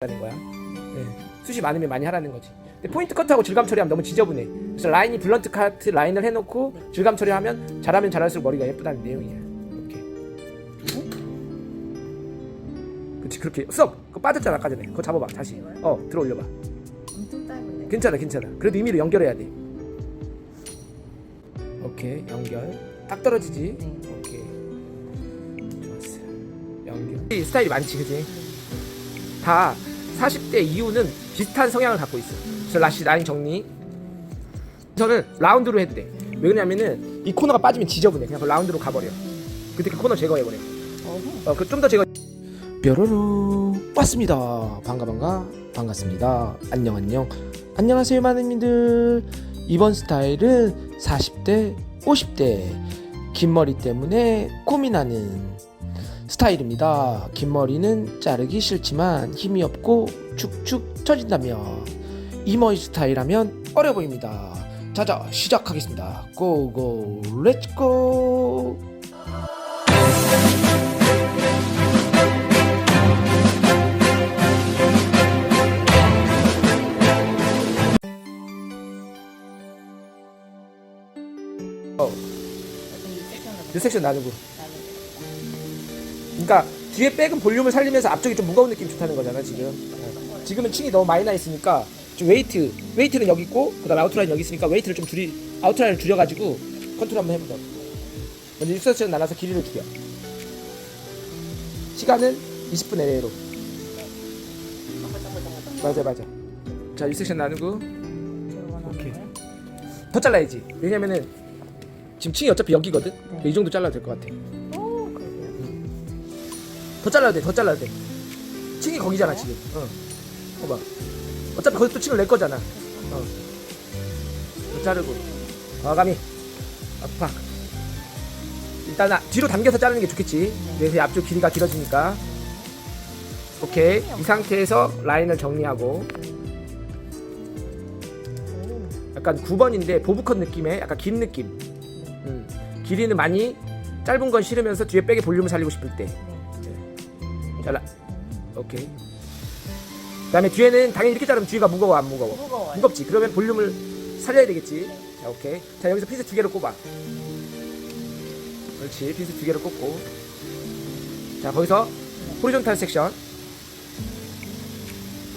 하는 거야. 네. 숱이 많으면 많이 하라는 거지. 근데 포인트 커트하고 질감 처리하면 너무 지저분해. 그래서 라인이 블런트 카트 라인을 해놓고 질감 처리하면 잘하면 잘할수록 머리가 예쁘다는 내용이야. 이렇게. 그렇지 그렇게 썩. 그거 빠졌잖아 아까 전에. 그거 잡아봐 다시. 어 들어 올려봐. 엄청 짧은데. 괜찮아 괜찮아. 그래도 임의로 연결해야 돼. 오케이 연결. 딱 떨어지지. 네. 오케이. 좋았어. 연결. 이 스타일이 많지 그지? 다 40대 이후는 비슷한 성향을 갖고 있어. 그래서 라시 라인 정리. 저는 라운드로 해도 돼. 왜 그러냐면은 이 코너가 빠지면 지저분해. 그냥 그 라운드로 가버려. 그때 그 코너 제거해버려. 어, 그 좀 더 제거. 뾰로로 왔습니다. 반가 반가 반갑습니다. 안녕 안녕 안녕하세요 마님들. 이번 스타일은 40대 50대 긴 머리 때문에 고민하는 스타일입니다. 긴 머리는 자르기 싫지만 힘이 없고 축축 처진다며 이 머리 스타일하면 어려 보입니다. 자자 시작하겠습니다. 고고 렛츠고. 어, 섹션 나누고. 그러니까 뒤에 백은 볼륨을 살리면서 앞쪽이 좀 무거운 느낌 좋다는 거잖아 지금. 어. 지금은 층이 너무 많이 나 있으니까 좀 웨이트 웨이트는 여기 있고 그다음 에 아웃라인 여기 있으니까 웨이트를 좀 줄이 아웃라인을 줄여가지고 컨트롤 한번 해보자. 먼저 6세션 나눠서 길이를 줄여. 시간은 20분 내외로. 맞아 맞아. 자 6세션 나누고 오케이. 더 잘라야지. 왜냐면은 지금 층이 어차피 여기거든. 이 정도 잘라도 될 것 같아. 더 잘라야 돼, 더 잘라야 돼. 층이 거기잖아, 지금. 어. 봐봐. 어차피 거기서 또 층을 낼 거잖아. 어. 더 자르고. 과감히. 압박. 일단 아, 뒤로 당겨서 자르는 게 좋겠지. 그래서 앞쪽 길이가 길어지니까. 오케이. 이 상태에서 라인을 정리하고. 오. 약간 9번인데 보브컷 느낌의 약간 긴 느낌. 음. 길이는 많이 짧은 건 싫으면서 뒤에 백의 볼륨을 살리고 싶을 때. 잘라. 오케이. 그다음에 뒤에는 당연히 이렇게 자르면 뒤가 무거워 안 무거워? 무거워요. 무겁지. 그러면 볼륨을 살려야 되겠지. 자, 오케이. 자, 여기서 피스 두 개를 꼽아. 그렇지. 피스 두 개를 꼽고. 자, 거기서 호리존탈 섹션.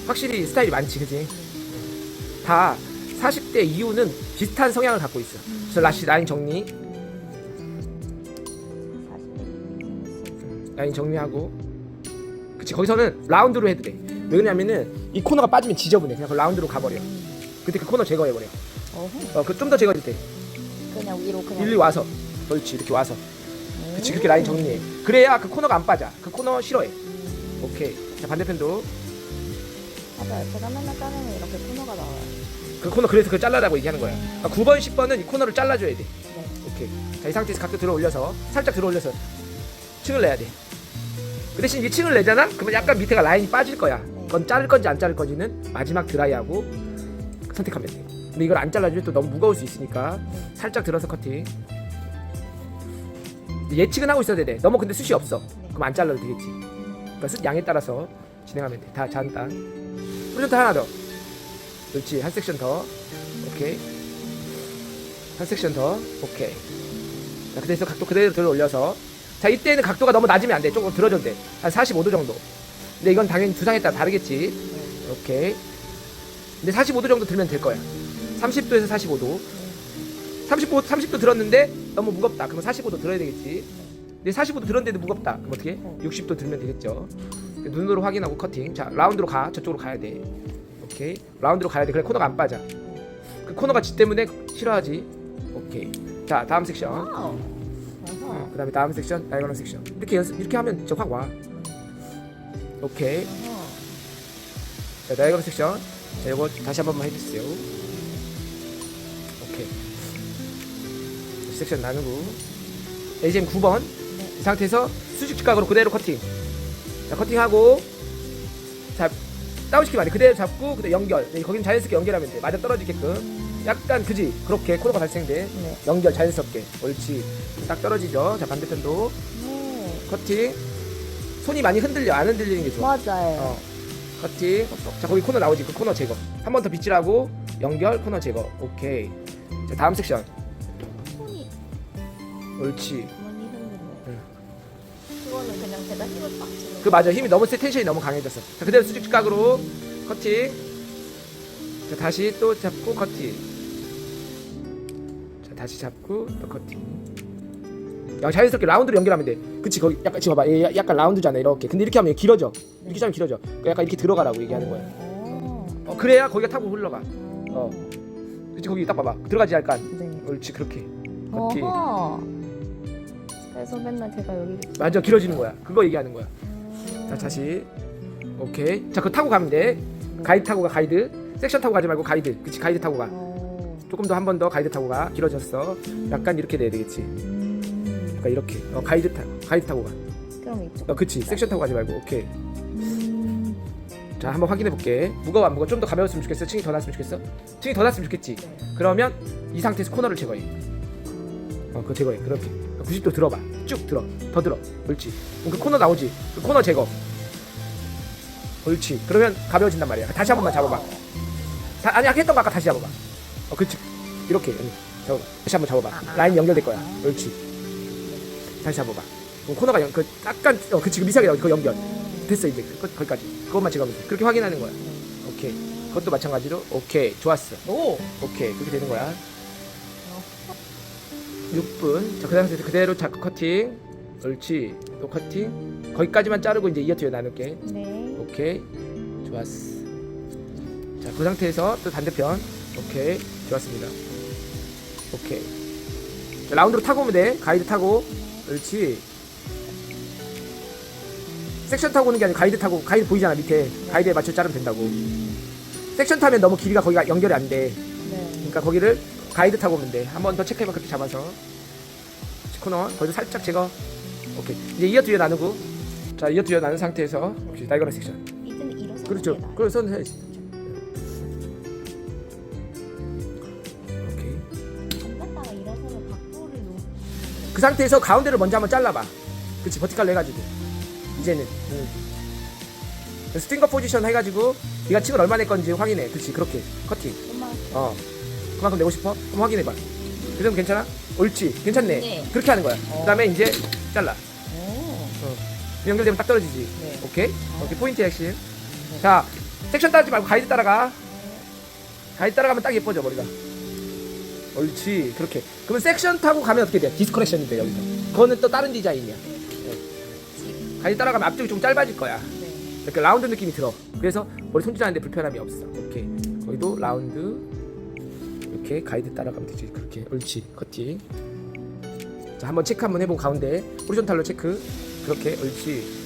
확실히 스타일이 많지, 그지? 다 40대 이후는 비슷한 성향을 갖고 있어. 그래서 라시 라인 정리, 라인 정리하고. 그치, 거기서는 라운드로 해도 돼. 왜 그러냐면은 이 코너가 빠지면 지저분해. 그냥 그 라운드로 가버려. 그때 그 코너 제거해버려. 어허. 어, 그 좀 더 제거해도 돼. 그냥 위로 그냥. 일리 와서. 그렇지, 이렇게 와서. 오. 그치, 그렇게 라인 정리해. 그래야 그 코너가 안 빠져. 그 코너 싫어해. 오케이. 자, 반대편도. 맞아요. 제가 맨날 자르면 이렇게 코너가 나와요. 그 코너 그래서 그걸 잘라라고 얘기하는 거야. 그러니까 9번, 10번은 이 코너를 잘라줘야 돼. 네. 오케이. 자, 이 상태에서 각도 들어 올려서 살짝 들어 올려서 층을 내야 돼. 그 대신 이 층을 내잖아? 그러면 약간 밑에가 라인이 빠질 거야. 그건 자를 건지 안 자를 건지는 마지막 드라이하고 선택하면 돼. 근데 이걸 안 잘라주면 또 너무 무거울 수 있으니까 살짝 들어서 커팅. 예측은 하고 있어야 돼. 너무 근데 숱이 없어. 그럼 안 잘라도 되겠지. 그러니까 숱 양에 따라서 진행하면 돼. 다 잔다. 프로젝트 하나 더. 그렇지. 한 섹션 더. 오케이. 한 섹션 더. 오케이. 자, 그래서 각도 그대로 들어 올려서. 자, 이때는 각도가 너무 낮으면 안 돼. 조금 들어줘도 돼. 한 45도 정도. 근데 이건 당연히 두상에 따라 다르겠지. 오케이. 근데 45도 정도 들면 될 거야. 30도에서 45도. 35, 30도 들었는데 너무 무겁다. 그러면 45도 들어야 되겠지. 근데 45도 들었는데도 무겁다. 그럼 어떻게? 60도 들면 되겠죠. 눈으로 확인하고 커팅. 자, 라운드로 가. 저쪽으로 가야 돼. 오케이. 라운드로 가야 돼. 그래 코너가 안 빠져. 그 코너가 지 때문에 싫어하지. 오케이. 자, 다음 섹션. 어, 그다음에 다음 섹션, 다이거널 섹션. 이렇게 연습 이렇게 하면 저확 와. 오케이. 자, 다이거널 섹션. 자, 이거 다시 한 번만 해주세요. 오케이. 섹션 나누고. AGM 9번. 이 상태에서 수직 직각으로 그대로 커팅. 자, 커팅하고. 자, 다운 시키면 안 돼. 그대로 잡고, 그대로 연결. 네, 거기는 자연스럽게 연결하면 돼. 맞아 떨어지게끔. 약간, 그지? 그렇게 코너가 발생돼. 네. 연결 자연스럽게. 옳지. 딱 떨어지죠. 자, 반대편도. 네. 커팅. 손이 많이 흔들려. 안 흔들리는 게 좋아. 맞아요. 어. 커팅. 자 거기 코너 나오지. 그 코너 제거. 한 번 더 빗질하고 연결 코너 제거. 오케이. 자 다음 섹션. 손이 옳지. 많이 흔들려. 응. 그거는 그냥 제가 힘을 빡 주는 그 맞아. 힘이 너무 세 텐션이 너무 강해졌어. 자 그대로 수직 각으로 커팅. 자 다시 또 잡고 커팅. 자 다시 잡고 또 커팅. 야 자연스럽게 라운드로 연결하면 돼. 그치 거기 약간 지금 봐봐. 얘 약간 라운드잖아 이렇게. 근데 이렇게 하면 얘 길어져. 이렇게 하면 길어져. 그러니까 약간 이렇게 들어가라고 얘기하는 거야. 어. 어, 그래야 거기가 타고 흘러가. 어. 그치 거기 딱 봐봐. 들어가지 약간. 네. 옳지 그렇게. 커팅. 어허. 그래서 맨날 제가 여기 맞아 길어지는 거야. 그거 얘기하는 거야. 자 다시. 오케이. 자 그거 타고 가면 돼. 가이드 타고 가 가이드. 섹션 타고 가지 말고 가이드. 그치 가이드 타고 가. 어. 조금 더 한 번 더 가이드 타고 가. 길어졌어. 약간 이렇게 돼야 되겠지. 음. 약간 이렇게. 어 가이드 타 가이드 타고 가. 그럼 이쪽. 어 그치. 섹션 타고 가지 말고. 오케이. 음. 자 한번 확인해 볼게. 무거워 안 무거워? 좀 더 가벼웠으면 좋겠어. 층이 더 났으면 좋겠어. 층이 더 났으면 좋겠지. 네. 그러면 이 상태에서 코너를 제거해. 어, 그거 제거해. 그렇게. 90도 들어봐. 쭉 들어. 더 들어. 옳지. 그 코너 나오지. 그 코너 제거. 옳지. 그러면 가벼워진단 말이야. 다시 한 번만 잡아봐. 다, 아니, 아까 했던 거 아까 다시 잡아봐. 어, 그렇지. 이렇게. 응. 잡아봐. 다시 한번 잡아봐. 아, 아. 라인 연결될 거야. 옳지. 다시 잡아봐. 그럼 코너가 연, 그, 약간, 어, 그치. 그 미세하게 나오지. 그거 연결. 됐어, 이제. 그, 거기까지. 그것만 제거하면 돼. 그렇게 확인하는 거야. 오케이. 그것도 마찬가지로. 오케이. 좋았어. 오. 오케이 그렇게 되는 거야 6분 자 그 상태에서 그대로 자크 커팅 옳지 또 커팅 거기까지만 자르고 이제 이어트에 나눌게 네. 오케이 좋았어 자 그 상태에서 또 반대편 오케이 좋았습니다 오케이 자, 라운드로 타고 오면 돼 가이드 타고 옳지 섹션 타고 오는 게 아니라 가이드 타고 가이드 보이잖아 밑에 가이드에 맞춰 자르면 된다고 섹션 타면 너무 길이가 거기가 연결이 안돼 네. 그러니까 거기를 가이드 타고 오면 돼. 한 번 더 체크해봐 그렇게 잡아서. 코너 거기서 살짝 제거. 오케이. 이제 이어 두어 나누고. 자 이어 두어 나눈 상태에서 오케이 다이거널 섹션. 이제는 일어서. 그렇죠. 그래서 해야지. 그 상태에서 가운데를 먼저 한번 잘라봐. 그렇지 버티칼로 해가지고. 이제는. 응. 스팅거 포지션 해가지고 네가 층을 얼마 낼 건지 확인해. 그렇지 그렇게 커팅. 어. 그만큼 내고 싶어? 한번 확인해봐. 그 정도 괜찮아? 옳지. 괜찮네. 네. 그렇게 하는 거야. 그 다음에 이제 잘라. 오. 연결되면 딱 떨어지지. 네. 오케이? 오케이. 포인트 핵심. 자, 섹션 따르지 말고 가이드 따라가. 가이드 따라가면 딱 예뻐져, 머리가. 옳지. 그렇게. 그러면 섹션 타고 가면 어떻게 돼? 디스커렉션이 돼, 여기서. 그거는 또 다른 디자인이야. 네. 가이드 따라가면 앞쪽이 좀 짧아질 거야. 네. 이렇게 라운드 느낌이 들어. 그래서 머리 손질하는데 불편함이 없어. 오케이. 거기도 라운드. 이렇게 가이드 따라가면 되지. 그렇게. 옳지. 커팅. 자, 한번 체크 한번 해보고 가운데. 호리존탈로 체크. 그렇게. 옳지.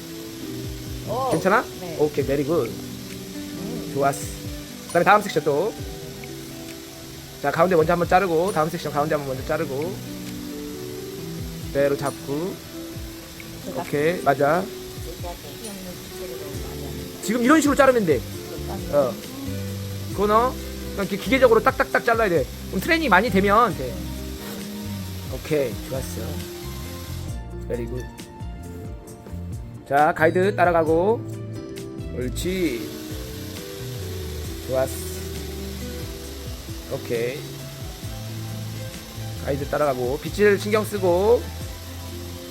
오. 괜찮아? 네. 오케이. 메리 굿. 음. 좋았어. 그 다음에 다음 섹션 또. 자, 가운데 먼저 한번 자르고, 다음 섹션 가운데 한번 먼저 자르고. 그대로 잡고. 오케이. 맞아. 지금 이런 식으로 자르면 돼. 거. 어. 코너. 그냥 이렇게 기계적으로 딱딱딱 잘라야 돼. 그럼 트레이닝 많이 되면 돼. 오케이. 좋았어. 베리 굿. 자, 가이드 따라가고. 옳지. 좋았어. 오케이. 가이드 따라가고. 빗질 신경 쓰고.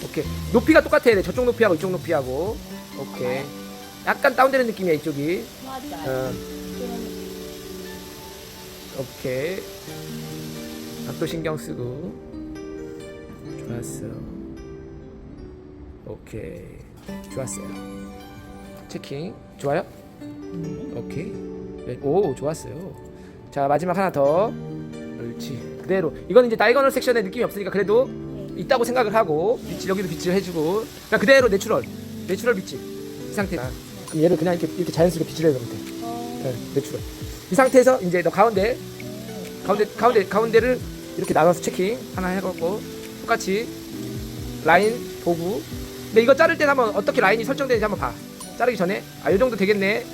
오케이. 높이가 똑같아야 돼. 저쪽 높이하고 이쪽 높이하고. 오케이. 약간 다운되는 느낌이야, 이쪽이. 어. 오케이. 각도 신경 쓰고. 좋았어. 오케이. 좋았어요. 체킹. 좋아요? 오케이. 네. 오, 좋았어요. 자, 마지막 하나 더. 옳지. 그대로. 이건 이제 다이거널 섹션에 느낌이 없으니까 그래도 네. 있다고 생각을 하고 빗질 여기도 빗질 해주고. 그냥 그대로 내추럴. 내추럴 빗질 이 상태. 그럼 얘를 그냥 이렇게 이렇게 자연스럽게 빗질해 놓으면 돼 어. 네, 내추럴. 이 상태에서 이제 너 가운데 가운데 가운데 가운데를 이렇게 나눠서 체킹 하나 해갖고 똑같이 라인 보고 근데 이거 자를 때 한번 어떻게 라인이 설정되는지 한번 봐. 자르기 전에. 아 요 정도 되겠네.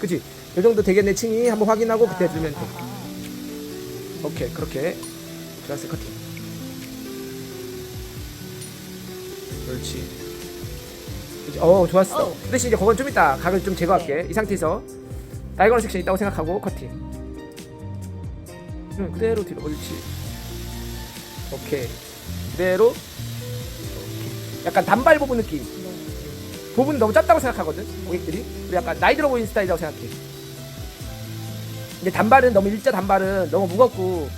그치 요 정도 되겠네 층이 한번 확인하고 그때 들면 돼. 오케이 그렇게 좋았어 커팅 그렇지? 어 좋았어 어. 그 대신 이제 그건 좀 이따 각을 좀 제거할게 이 상태에서 다이거널 섹션 있다고 생각하고 커팅. 응, 그대로 뒤로 옳지. 오케이. 그대로. 오케이. 약간 단발 부분 느낌. 네. 부분 너무 짧다고 생각하거든 고객들이. 그리고 약간 나이 들어 보이는 스타일이라고 생각해. 근데 단발은 너무 일자 단발은 너무 무겁고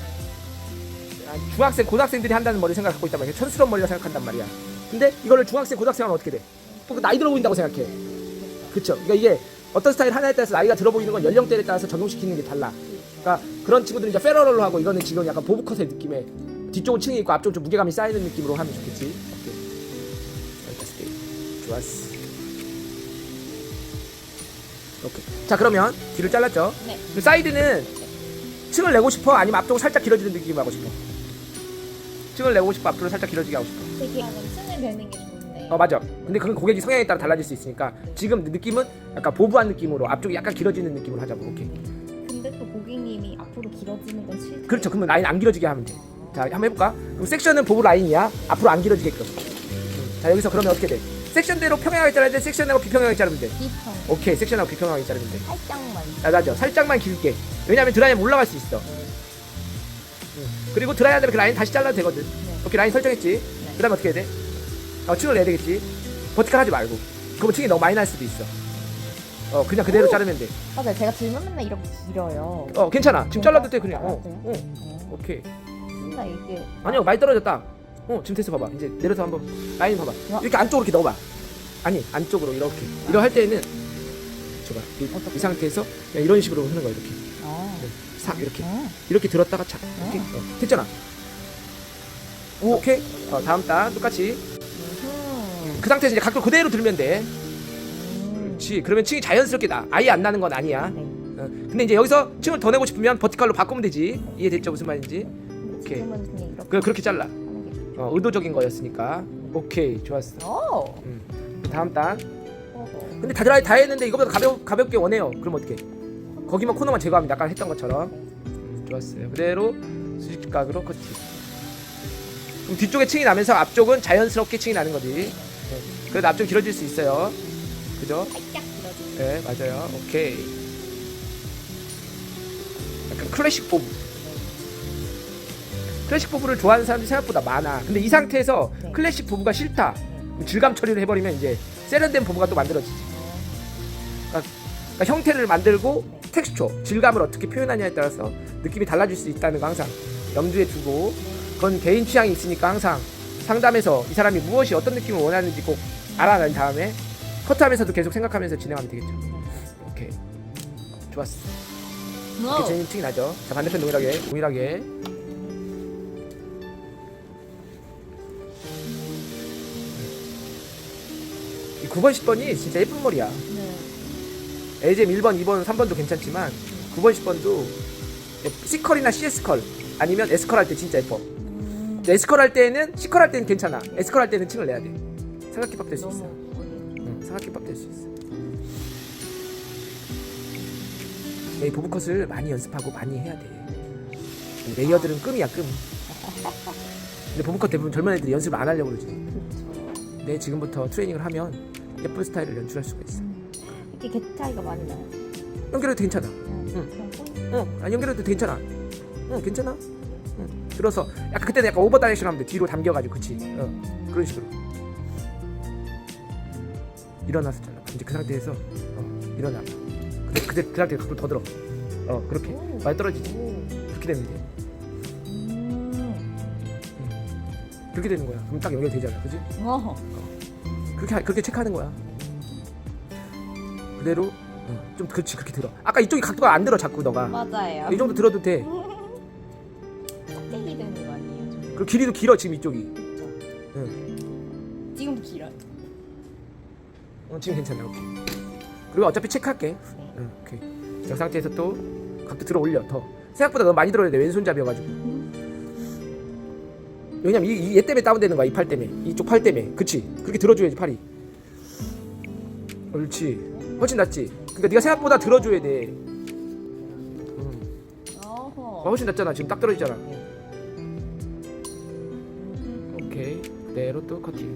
아, 중학생 고등학생들이 한다는 머리 생각 갖고 있단 말이야. 촌스러운 머리라 생각한단 말이야. 근데 이거를 중학생 고등학생 하면 어떻게 돼? 또 나이 들어 보인다고 생각해. 그쵸? 그러니까 이게 어떤 스타일 하나에 따라서 나이가 들어 보이는 건 연령대에 따라서 적용시키는 게 달라. 그러니까 그런 친구들은 이제 페러럴로 하고 이거는 지금 약간 보브컷의 느낌에 뒤쪽은 층이 있고 앞쪽은 좀 무게감이 쌓이는 느낌으로 하면 좋겠지. 오케이. 좋았어. 오케이. 자 그러면 뒤를 잘랐죠. 네. 그 사이드는 층을 내고 싶어? 아니면 앞쪽을 살짝 길어지는 느낌 하고 싶어? 층을 내고 싶어? 앞쪽을 살짝 길어지게 하고 싶어? 되게 층을 베는 게 좋은데. 어 맞아. 근데 그건 고객이 성향에 따라 달라질 수 있으니까 지금 느낌은 약간 보부한 느낌으로 앞쪽이 약간 길어지는 느낌으로 하자고. 오케이. 근데 또 고객님이 앞으로 길어지는 건 싫대. 그렇죠. 그러면 라인 안 길어지게 하면 돼. 자, 한번 해볼까? 그럼 섹션은 보부 라인이야. 앞으로 안 길어지게끔. 음. 자, 여기서 그러면 어떻게 돼? 섹션대로 평행하게 자르야 돼? 섹션하고 비평행하게 자르면 돼? 비평. 오케이. 섹션하고 비평행하게 자르면 돼. 살짝만. 아, 맞아. 살짝만 길게. 왜냐면 드라이하면 올라갈 수 있어. 음. 그리고 드라이한 대로 그 라인 다시 잘라도 되거든. 오케이. 라인 설정했지? 그 다음에 어떻게 해야 돼? 어, 층을 내야 되겠지? 버티컬 하지 말고. 그러면 층이 너무 많이 날 수도 있어. 어, 그냥 그대로 오! 자르면 돼. 맞아요. 제가 질문 맨날 이렇게 길어요. 어, 괜찮아. 지금 잘라도 돼, 그냥. 어, 잘라도 어. 돼요? 오케이. 근데 이게 아니요 많이 떨어졌다 어 지금 됐어 봐봐 이제 내려서 한번 라인 봐봐 어? 이렇게 안쪽으로 이렇게 넣어봐 아니 안쪽으로 이렇게 이거 할 때는 줘봐 이? 이 상태에서 그냥 이런 식으로 하는 거야 이렇게 아. 싹 이렇게 어. 이렇게 들었다가 착 이렇게 어, 됐잖아 오. 오케이 어, 다음 단 똑같이 음. 그 상태에서 이제 각도 그대로 들면 돼 음. 그렇지 그러면 층이 자연스럽게 나 아예 안 나는 건 아니야 네. 어, 근데 이제 여기서 층을 더 내고 싶으면 버티컬로 바꾸면 되지 이해됐죠 무슨 말인지 오케이. 지금은 그냥 이렇게 그, 그렇게 잘라. 어, 의도적인 거였으니까 오케이 좋았어 오. 음. 다음 단. 근데 다들 아예 다 했는데 이거보다 가볍, 가볍게 원해요. 그럼 어떻게? 거기만 코너만 제거합니다. 아까 했던 것처럼. 음, 좋았어요. 그대로 수직각으로 커팅. 그럼 뒤쪽에 층이 나면서 앞쪽은 자연스럽게 층이 나는 거지. 네. 그래도 앞쪽 길어질 수 있어요. 그죠? 살짝. 네, 맞아요. 오케이. 약간 클래식 보부. 클래식 보부를 좋아하는 사람들이 생각보다 많아. 근데 이 상태에서 네. 클래식 보부가 싫다. 질감 처리를 해버리면 이제 세련된 보부가 또 만들어지지. 그러니까 형태를 만들고 네. 텍스처, 질감을 어떻게 표현하냐에 따라서 느낌이 달라질 수 있다는 거 항상 염두에 두고 그건 개인 취향이 있으니까 항상 상담해서 이 사람이 무엇이 어떤 느낌을 원하는지 꼭 알아낸 다음에 커트하면서도 계속 생각하면서 진행하면 되겠죠. 오케이, 좋았어. 이렇게 재밌는 층이 나죠. 자 반대편 동일하게, 동일하게. 9번, 10번이 진짜 예쁜 머리야. 네. LGM 1번, 2번, 3번도 괜찮지만 9번, 10번도 C컬이나 CS컬 아니면 S컬 할 때 진짜 예뻐. 음. S컬 할 때는 C컬 할 때는 괜찮아. S컬 할 때는 층을 내야 돼. 삼각김밥 될 수 있어. 응, 삼각김밥 될 수 있어. 네, 이 보브컷을 많이 연습하고 많이 해야 돼. 이 레이어들은 끔이야 끔. 근데 보브컷 대부분 젊은 애들이 연습을 안 하려고 그러지. 내 지금부터 트레이닝을 하면 예쁜 스타일을 연출할 수가 있어. 이렇게 개 차이가 많이 나요. 연결해도 괜찮아. 응. 그냥 손- 응, 아, 연결해도 괜찮아. 응, 괜찮아. 응, 들어서 약간 그때는 약간 오버 다이렉션 하면 돼. 뒤로 당겨가지고, 그치? 어, 그런 식으로. 일어나서 잘라. 이제 그 상태에서 어, 일어나. 근데 그때 그 상태 각도 더 들어. 어, 그렇게 오. 많이 떨어지지. 오. 그렇게 되면 돼. 음. 그렇게 되는 거야. 그럼 딱 연결되잖아, 그지? 어허. 그렇게 하- 그렇게 체크하는 거야. 그대로 어, 좀 그렇지 그렇게 들어. 아까 이쪽이 각도가 안 들어 자꾸 너가. 맞아요. 이 정도 들어도 돼. 껍데기 되는 거 아니에요? 좀. 그리고 길이도 길어 지금 이쪽이. 응. 지금도 길어요. 어, 지금 괜찮아. 오케이. 그리고 어차피 체크할게. 네. 응, 오케이. 저 상태에서 또 각도 들어 올려 더. 생각보다 너무 많이 들어야 돼 왼손잡이여가지고. 왜냐면 이, 이, 얘 때문에 다운되는 거야 이 팔 때문에. 이쪽 팔 때문에. 그치? 그렇게 들어줘야지 팔이. 옳지. 훨씬 낫지. 그러니까 네가 생각보다 들어줘야 돼. 응. 어. 훨씬 낫잖아. 지금 딱 떨어지잖아. 오케이. 그대로 또 커팅.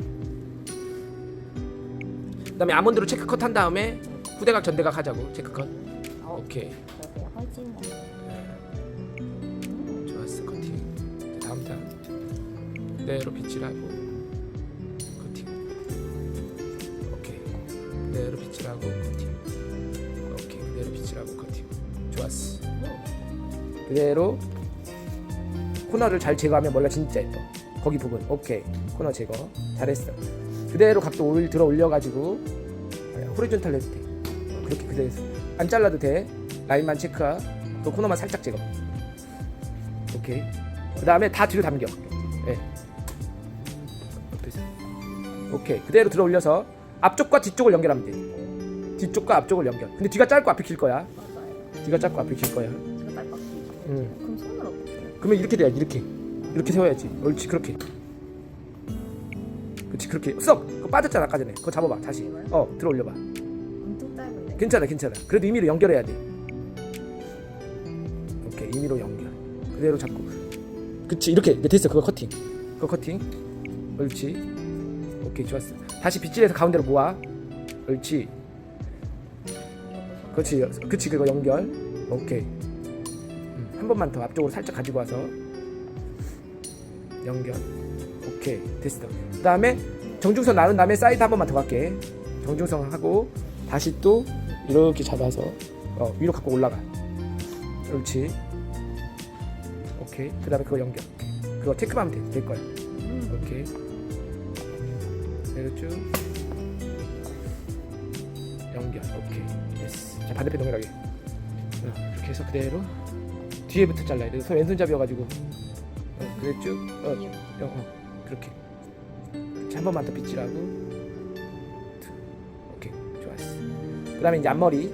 그 다음에 아몬드로 체크 컷 한 다음에 후대각 전대각 하자고 체크 컷. 어, 오케이. 그대로 빗질하고 커팅. 오케이. 그대로 빗질하고 커팅. 오케이. 그대로 빗질하고 커팅. 좋았어. 그대로 코너를 잘 제거하면 머리가 진짜 예뻐. 거기 부분. 오케이. 코너 제거. 잘했어. 그대로 각도 올 들어 올려가지고 호리존탈 해도 돼. 어, 그렇게 그대로 해서. 안 잘라도 돼. 라인만 체크하. 또 코너만 살짝 제거. 오케이. 그 다음에 다 뒤로 당겨. 예. 어떠세요? 오케이. 그대로 들어 올려서 앞쪽과 뒤쪽을 연결하면 돼. 뒤쪽과 앞쪽을 연결. 근데 뒤가 짧고 앞이 길 거야. 맞아요. 뒤가 짧고 앞이 길 거야. 제가 딸깍 응. 그럼 손을 어떻게 해요? 그러면 이렇게 돼야지. 이렇게. 이렇게 세워야지. 옳지. 그렇게. 그렇지. 그렇게. 썩. 그거 빠졌잖아. 아까 전에. 그거 잡아봐. 다시. 어. 들어 올려봐. 엄청 짧은데. 괜찮아. 괜찮아. 그래도 임의로 연결해야 돼. 오케이. 임의로 연결. 그대로 잡고. 그치. 이렇게 됐어. 그거 커팅. 그거 커팅. 옳지. 오케이. 좋았어. 다시 빗질해서 가운데로 모아. 옳지. 그렇지. 그치. 그거 연결. 오케이. 음, 한 번만 더 앞쪽으로 살짝 가지고 와서 연결. 오케이. 됐어. 그 다음에 정중선 나눈 다음에 사이드 한 번만 더 갈게. 정중선 하고 다시 또 이렇게 잡아서 어, 위로 갖고 올라가. 그렇지. 오케이. 그 다음에 그거 연결. 그거 체크만 하면 돼. 될 거야. 음. 오케이. 그대로 쭉 연결. 오케이. 됐어. 자 반대편 동일하게. 어, 이렇게 해서 그대로 뒤에부터 잘라야 돼. 손 왼손잡이여가지고. 어, 그래 쭉. 어, 이유. 어, 어 그렇게. 자, 한 번만 더 빗질하고. 오케이. 좋았어. 그 다음에 이제 앞머리.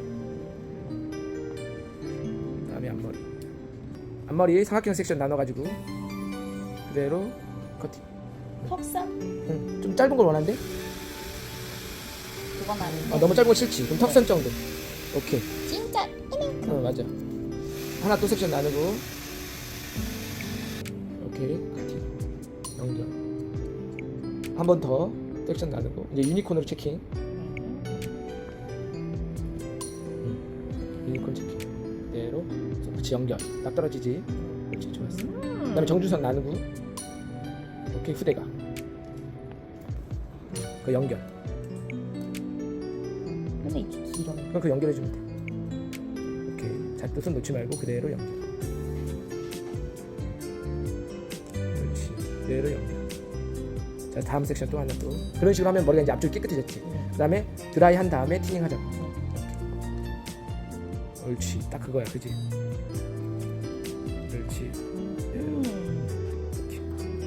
그 다음에 앞머리. 앞머리 삼각형 섹션 나눠가지고 그대로 커팅. 턱선? 응. 좀 짧은 걸 원하는데? 그건 아닌데. 아, 너무 짧은 거 싫지. 그럼 턱선 정도. 오케이. 진짜 어 맞아. 하나 또 섹션 나누고. 오케이. 연결. 한 번 더 섹션 나누고 이제 유니콘으로 체킹. 유니콘 체킹. 그대로 그렇지 연결. 딱 떨어지지. 그렇지 좋았어. 음. 그다음에 정주선 나누고. 오케이 후대가. 그 연결. 근데 이게 길어. 그럼 그 연결해 주면 돼. 자, 또손 놓지 말고 그대로 연결. 그렇지. 그대로 연결. 자, 다음 섹션 또 하나 또. 그런 식으로 하면 머리가 이제 앞쪽이 깨끗해졌지. 네. 그다음에 드라이 한 다음에 티닝 하자. 옳지. 딱 그거야, 그지? 그렇지. 음.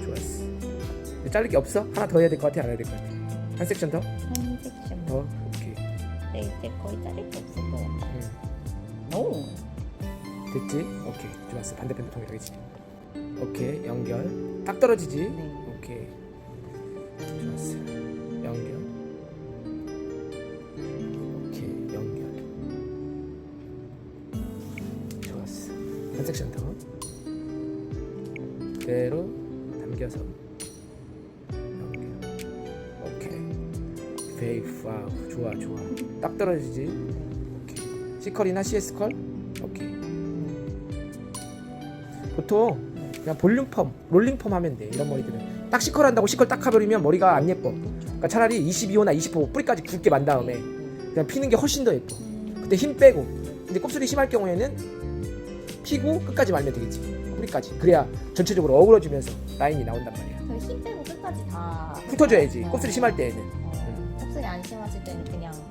좋았어. 자를 게 없어? 하나 더 해야 될 것 같아, 안 해야 될 것 같아? 한 섹션 더? 한 섹션. 더? 오케이. 네, 이제 거의 자를 게 없을 것 같아. 응. 오. 됐지? 오케이. 좋았어. 반대편도 동일하겠지. 오케이. 연결. 딱 떨어지지? 네. 오케이. 좋았어. 연결. 오케이. 연결. 좋았어. 한 섹션 더. 그대로 당겨서 베이프. 와우. 좋아, 좋아. 딱 떨어지지? 오케이. C컬이나 CS 컬? 오케이. 보통 그냥 볼륨 펌, 롤링 펌 하면 돼. 이런 머리들은 딱 C컬 한다고 C컬 딱 가버리면 머리가 안 예뻐. 그러니까 차라리 22호나 20호 뿌리까지 굵게 만 다음에 그냥 피는 게 훨씬 더 예뻐. 그때 힘 빼고. 근데 곱슬이 심할 경우에는 피고 끝까지 말면 되겠지. 뿌리까지. 그래야 전체적으로 어우러지면서 라인이 나온단 말이야. 저힘 빼고 끝까지 다 훑어줘야지. 어. 곱슬이 심할 때에는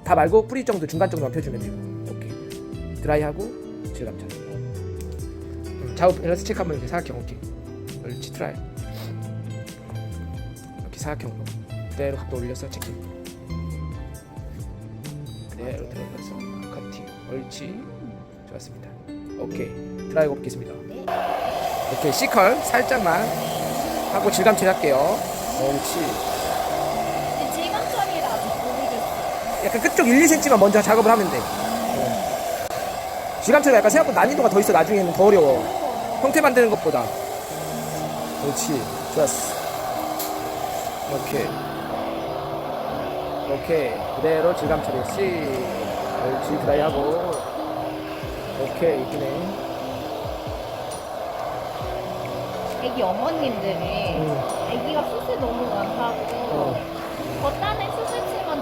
다 말고 뿌리 정도 중간 정도만 펴주면 되고. 오케이. 드라이하고 질감 잘. 음, 좌우 밸런스 체크 한번 이렇게 사각형 오케이. 옳지 트라이. 이렇게 사각형으로 그대로 각도 올려서 체킹. 그대로 들어가서 커팅. 옳지. 좋았습니다. 오케이. 드라이 곱겠습니다. 네. 오케이 C컬 살짝만 하고 질감 제할게요. 옳지. 근데 질감 처리를 아직 모르겠어. 약간 끝쪽 1, 2cm만 먼저 작업을 하면 돼. 질감 처리 약간 생각보다 난이도가 더 있어. 나중에는 더 어려워. 형태 만드는 것보다. 그렇지. 좋았어. 오케이. 오케이. 그대로 질감 처리. 씨. 옳지. 드라이 하고. 오케이 이쁘네 애기 어머님들이 음. 애기가 수술 너무 많다고 어. 겉단에 수술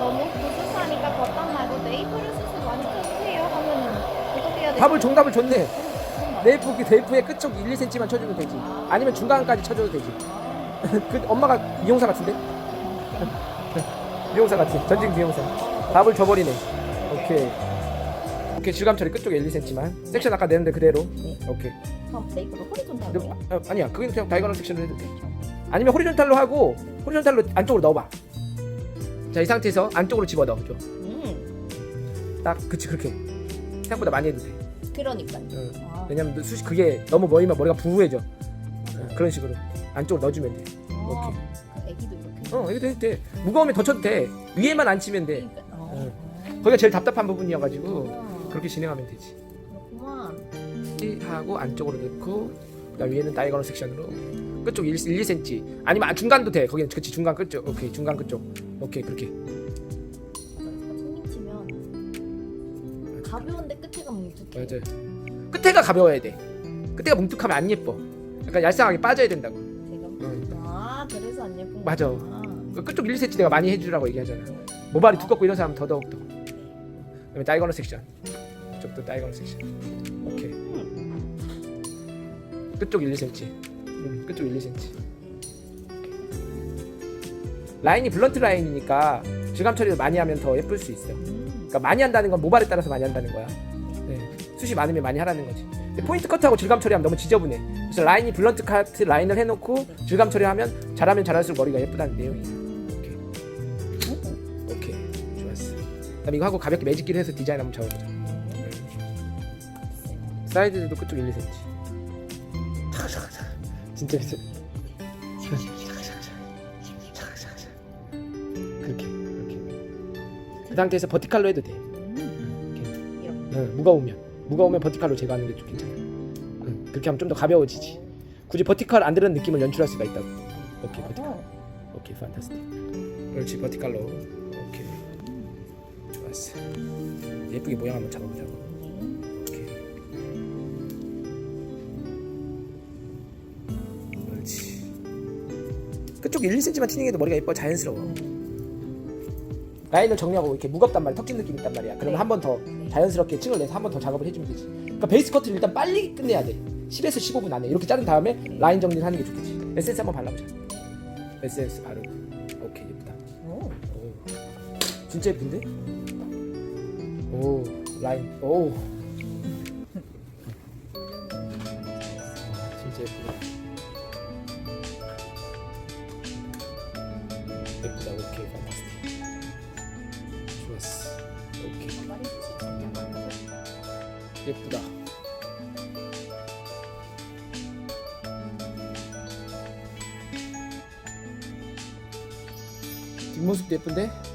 너무 부수사니까 겉단 말고 네이프를 수술 많이 쳐주세요. 하면은 어떻게 해야 돼? 답을 정답을 줬네. 네. 네이프 네이프의 끝쪽 1, 2cm만 쳐줘도 되지. 아니면 중간까지 쳐줘도 되지. 그 엄마가 미용사 같은데? 미용사 같지 전직 미용사. 답을 줘버리네. 오케이. 오케이 질감 처리 끝쪽에 1, 2cm만. 섹션 아까 냈는데 그대로. 네. 오케이. 그럼 네이프를 호리존탈로 근데, 해요? 아, 아니야. 그건 그냥 다이거널 섹션으로 해도 돼. 아니면 호리존탈로 하고 호리존탈로 안쪽으로 넣어봐 자 이 상태에서 안쪽으로 집어넣어 음. 딱 그치 그렇게. 생각보다 많이 해도 돼. 그러니까요 응. 아, 왜냐면 너 수시 그게 너무 멀면 머리가 부해져. 응, 그런 식으로 안쪽으로 넣어주면 돼. 아, 애기도 이렇게 어, 이거 해도 돼. 무거우면 더 쳐도 돼. 위에만 안 치면 돼. 그러니까, 어. 거기가 제일 답답한 부분이어가지고 어. 그렇게 진행하면 되지. 그렇구만 하고 안쪽으로 넣고 그다음 위에는 다이거널 섹션으로 끝쪽 1, 1 2cm 아니면 아, 중간도 돼. 거기는 그치 중간 끝쪽. 오케이 중간 끝쪽. 오케이 그렇게. 손님 치면 가벼운데 끝에가 뭉툭해 맞아. 끝에가 가벼워야 돼. 끝에가 뭉툭하면 안 예뻐. 약간 얄쌍하게 빠져야 된다고. 제가 응. 아 그래서 안 예쁜 맞아. 거구나. 그 끝쪽 1, 2cm 내가 많이 해주라고 얘기하잖아. 모발이 두껍고 이런 사람 더더욱 더. 그다음에 다이거널 섹션. 이쪽도 다이거널 섹션. 오케이. 끝쪽 1, 2cm. 음, 끝쪽 1, 2cm. 라인이 블런트 라인이니까 질감 처리를 많이 하면 더 예쁠 수 있어. 음. 그러니까 많이 한다는 건 모발에 따라서 많이 한다는 거야. 네. 숱이 많으면 많이 하라는 거지. 근데 포인트 커트하고 질감 처리하면 너무 지저분해. 그래서 라인이 블런트 카트 라인을 해놓고 질감 처리하면 잘하면 잘할수록 머리가 예쁘다는 내용이야. 오케이. 오케이. 좋았어. 그다음 이거 하고 가볍게 매직기를 해서 디자인 한번 잡아보자. 네. 사이드도 끝쪽 1, 2cm. 진짜 비슷. 그렇게 그렇게. 그 상태에서 버티칼로 해도 돼. 음. 응, 무거우면 무거우면 버티칼로 제거하는 게 좀 괜찮아. 응, 그렇게 하면 좀 더 가벼워지지. 굳이 버티칼 안 들은 느낌을 연출할 수가 있다고. 오케이 버티칼. 어. 오케이 판타스틱. 그렇지 버티칼로. 오케이. 좋았어. 예쁘게 모양 한번 잡아보자 그쪽 1, 2cm만 튜닝해도 머리가 예뻐 자연스러워. 라인을 정리하고 이렇게 무겁단 말이야. 턱진 느낌 있단 말이야. 그러면 네. 한번 더 자연스럽게 층을 내서 한 번 더 작업을 해주면 되지. 그러니까 베이스 커트를 일단 빨리 끝내야 돼. 10에서 15분 안에 이렇게 자른 다음에 라인 정리를 하는 게 좋겠지. 에센스 한번 발라보자. 에센스 바르고. 오케이 예쁘다. 오. 오. 진짜 예쁜데? 오 라인. 오. 진짜 예쁘다 예쁘다 예쁘다. 뒷모습도 예쁜데